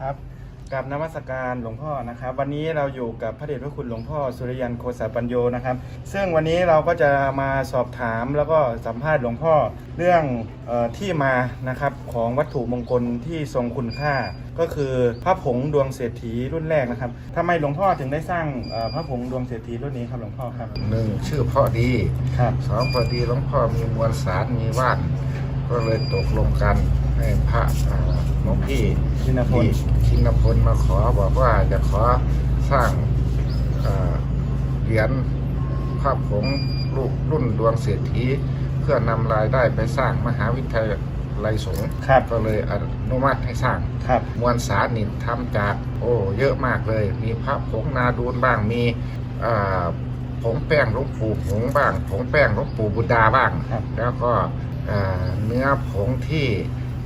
ครับกับนมัสการหลวงพ่อนะครับ วันนี้เราอยู่กับพระเดชพระคุณหลวงพ่อสุริยันโคสาปัญโยนะครับ ซึ่งวันนี้เราก็จะมาสอบถามแล้วก็สัมภาษณ์หลวงพ่อเรื่องเออที่มานะครับของวัตถุมงคลที่ทรงคุณค่า ก็คือพระผงดวงเศรษฐีรุ่นแรกนะครับทำไมหลวงพ่อถึงได้สร้างเอ่อพระผงดวงเศรษฐีรุ่นนี้ครับหลวงพ่อครับหนึ่งชื่อเพ่อดีครับสองพอดีหลวงพ่อมีมวลสารมีว่านก็เลยตกลงกัน ให้พระอ่าหลวงพี่ชินพลที่ชินพลมาขอบอกว่าจะขอสร้างอ่าเหรียญพระผงลูกรุ่นดวงเศรษฐีเพื่อนำรายได้ไปสร้างมหาวิทยาลัยสงฆ์ครับก็เลยอนุมัติให้สร้างครับมวลสารนี่ทำจากโอ้เยอะมากเลย มีพระผงนาดูนบ้างมีอ่าผงแป้งหลวงปู่ผงบ้างผงแป้งหลวงปู่บุดาบ้างครับแล้วก็อ่าเนื้อผงที่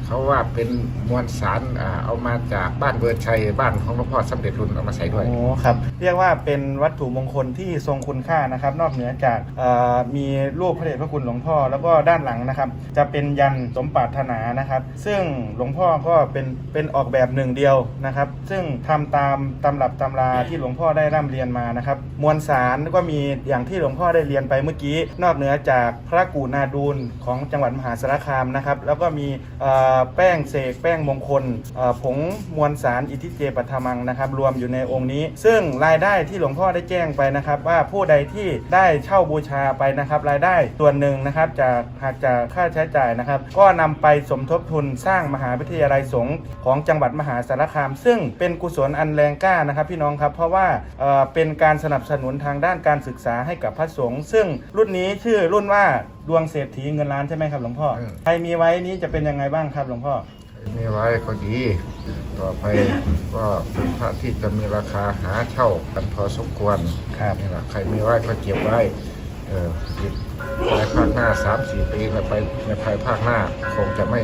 เขาว่าเป็นมวลสารอ่าเอามาจากบ้านเบิร์ดชัยบ้านของหลวงพ่อสำเร็จรุ่นเอามาใส่ด้วยโอ้ครับเรียกว่าเป็นวัตถุมงคลที่ทรงคุณค่านะครับ นอกเหนือจากเอ่อมีรูปพระเดชพระคุณหลวงพ่อ แล้วก็ด้านหลังนะครับ จะเป็นยันสมปรารถนานะครับ ซึ่งหลวงพ่อก็เป็นเป็นออกแบบหนึ่งเดียวนะครับ ซึ่งทำตามตำรับตำราที่หลวงพ่อได้ร่ำเรียนมานะครับ มวลสารก็มีอย่างที่หลวงพ่อได้เรียนไปเมื่อกี้ นอกเหนือจากพระกูนาดูลของจังหวัดมหาสารคามนะครับ แล้วก็มีเอ่อแป้งเสกแป้งมงคลผงมวลสารอิทธิเจปัทมังนะครับรวมอยู่ในองค์นี้ ซึ่งรายได้ที่หลวงพ่อได้แจ้งไปนะครับ ว่าผู้ใดที่ได้เช่าบูชาไปนะครับ รายได้ส่วนหนึ่งนะครับจากหากจากค่าใช้จ่ายนะครับ ก็นำไปสมทบทุนสร้างมหาวิทยาลัยสงฆ์ของจังหวัดมหาสารคาม ซึ่งเป็นกุศลอันแรงกล้านะครับ พี่น้องครับเพราะว่าเป็นการสนับสนุนทางด้านการศึกษาให้กับพระสงฆ์ซึ่งรุ่นนี้ชื่อรุ่นว่า ดวงเศรษฐีเงินล้านใช่ไหมครับหลวงพ่ออืมใครมีไว้นี้จะเป็นยังไงบ้างครับหลวงพ่อ มีไว้ก็ดี ต่อไปก็เป็นพระที่จะมีราคาหาเช่ากันพอสมควรครับ นี่แหละใครมีไว้ก็เก็บไว้ เอออีกในภาคหน้าสามสี่ปีแล้วไปในภายภาคหน้า คงจะไม่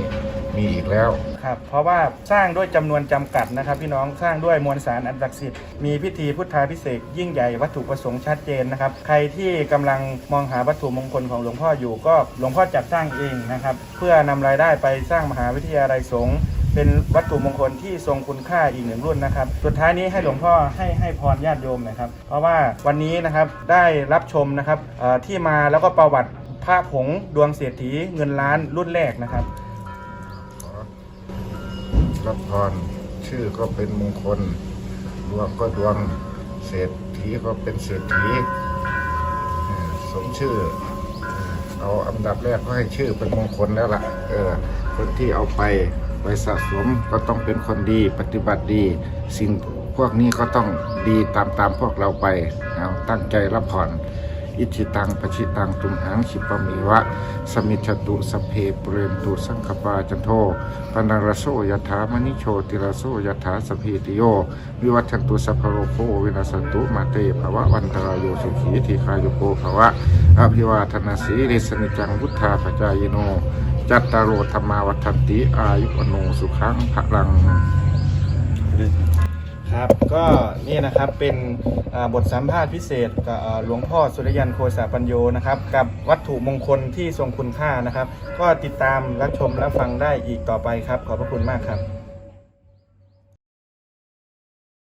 มีอีกแล้ว ครับ เพราะว่าสร้างด้วยจำนวนจำกัดนะครับ พี่น้องสร้างด้วยมวลสารอันศักดิ์สิทธิ์ มีพิธีพุทธาพิเศษกยิ่งใหญ่วัตถุประสงค์ชัดเจนนะครับ ใครที่กำลังมองหาวัตถุมงคลของหลวงพ่ออยู่ก็หลวงพ่อจัดสร้างเองนะครับ เพื่อนำรายได้ไปสร้างมหาวิทยาลัยสงฆ์เป็นวัตถุมงคลที่ทรงคุณค่าอีกหนึ่งรุ่นนะครับ สุดท้ายนี้ให้หลวงพ่อให้ให้พรญาติโยมหนะครับ เพราะว่าวันนี้นะครับได้รับชมนะครับเอ่อที่มาแล้วก็ประวัติพระผงดวงเศรษฐีเงินล้านรุ่นแรกนะครับ รับพร ชื่อก็เป็นมงคล ดวงก็ดวงเศรษฐีก็เป็นเศรษฐีเอ่อสมชื่อ เอาอันดับแรกก็ให้ชื่อเป็นมงคลแล้วล่ะเออคนที่เอาไปไปสะสมก็ต้องเป็นคนดีปฏิบัติดี สิ่งพวกนี้ก็ต้องดีตามตามพวกเราไปเอาตั้งใจรับผ่อน อิชิตังปชิตังตุมหังชิปมิวะ สมิจตุสเพเปเรนตุสังคปาจันโทปนารโสยถามณิโชติรโสยถาสพีติโย วิวัชันตุสัพโรโควินาสตุมาเตภวะวันตรายโยสุขีทีคายุโกภวะอภิวาทนาสีริสนิจังวุธาปจายโน จัตตารโอธรรมาวัฏันติอายุวโนสุขังพลัง ครับก็นี่นะครับเป็นบทสัมภาษณ์พิเศษกับหลวงพ่อสุริยันโคสาปัญโยนะครับกับวัตถุมงคลที่ทรงคุณค่านะครับ ก็ติดตามรับชมและฟังได้อีกต่อไปครับ ขอบพระคุณมากครับ